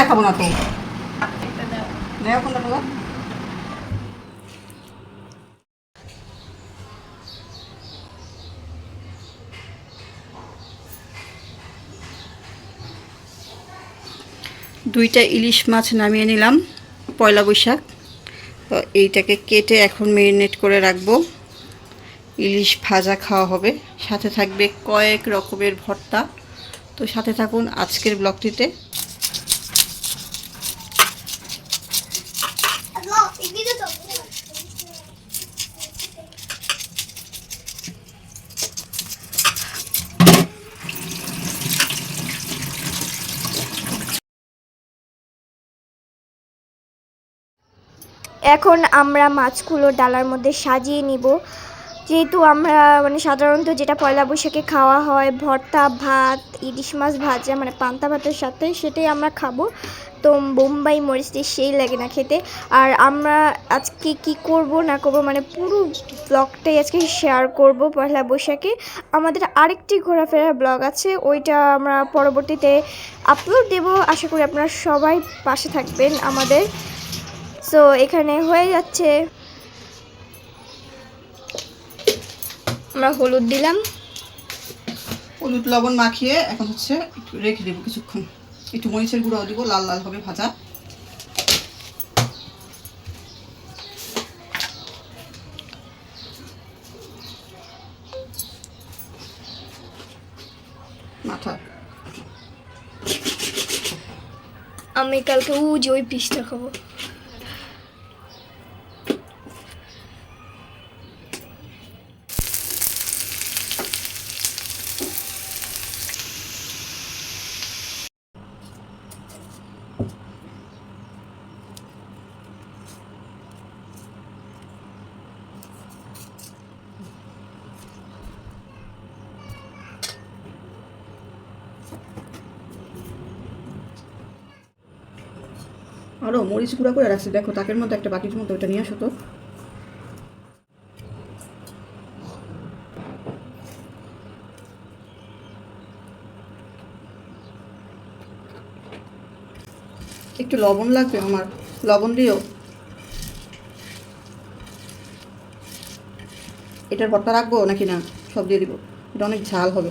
দেখাবো না তো। দুইটা ইলিশ মাছ নামিয়ে নিলাম, পয়লা বৈশাখ। তো এইটাকে কেটে এখন মেরিনেট করে রাখব। ইলিশ ভাজা খাওয়া হবে। সাথে থাকবে কয়েক রকমের ভর্তা। তো সাথে থাকুন আজকের ব্লগটিতে। এখন আমরা মাছগুলো ডালার মধ্যে সাজিয়ে নিব। যেহেতু আমরা মানে সাধারণত যেটা পয়লা বৈশাখে খাওয়া হয়, ভর্তা, ভাত, ইলিশ মাছ ভাজা মানে পান্তা ভাতের সাথে সেটাই আমরা খাব। তো বোম্বাই মরিচ দিয়ে সেই লাগে না খেতে। আর আমরা আজকে কি করব না করব মানে পুরো ব্লগটাই আজকে শেয়ার করব পয়লা বৈশাখে। আমাদের আরেকটি ঘোরাফেরার ব্লগ আছে, ওইটা আমরা পরবর্তীতে আপলোড দেব। আশা করি আপনারা সবাই পাশে থাকবেন আমাদের। সো এখানে হয়ে যাচ্ছে। আমরা হলুদ দিলাম। হলুদ লবণ মাখিয়ে এখন হচ্ছে একটু রেখে দেবো কিছুক্ষণ। একটু মরিচের গুঁড়াও দিব লাল লাল হবে ভাজা। মাথা। আমি কালকে উ যে ওই পিসটা খাব। আরও মরিচ গুঁড়া করে রাখছি দেখো, তাকের মধ্যে একটা বাটির মতো ওটা নিয়ে আসো তো। একটু লবণ লাগবে আমার, লবণ দিও। এটার ভর্তা রাখব নাকি না? সব দিয়ে দিব। এটা অনেক ঝাল হবে।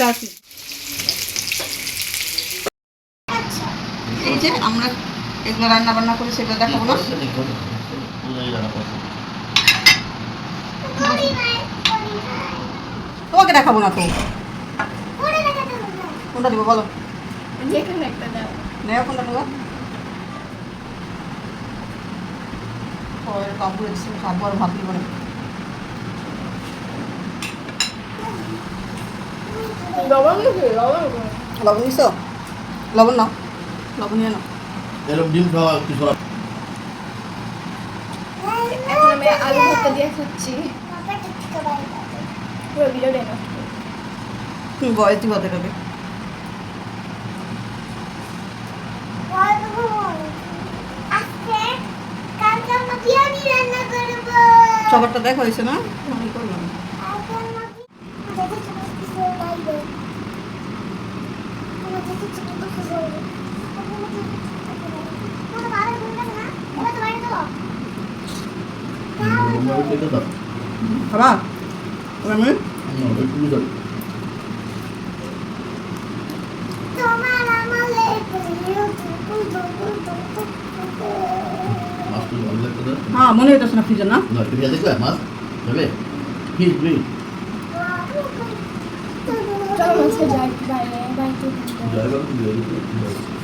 চার এই যে আমরা এগুলো রান্না বান্না করে সেটা দেখাবো না। তোমাকে দেখাবো না তো। কোনটা দিব বলো? যেখানে একটা দাও নেও কোনটা নেব কাপড় এসে খাব আর ভাবলি বলে। লবণ লবণ দিছো? লবণ নাও লবণ নিয়ে নাও। এরকম ডিম খাওয়া সরা এখন আমি আলু ভর্তা দিয়ে খাচ্ছি। পুরো ভিডিওটাই নষ্ট তুমি বয়স দিব দেখাবে সবারটা দেখা হয়েছে না? আমি করলাম খেতে দাও খাবা আমি মাছ হ্যাঁ মনে হইতেছে না ফ্রিজে না? না দেখবে মাছ? যাবে চলো হচ্ছে যাই বাইরে। বাইরে যাবে হ্যাঁ,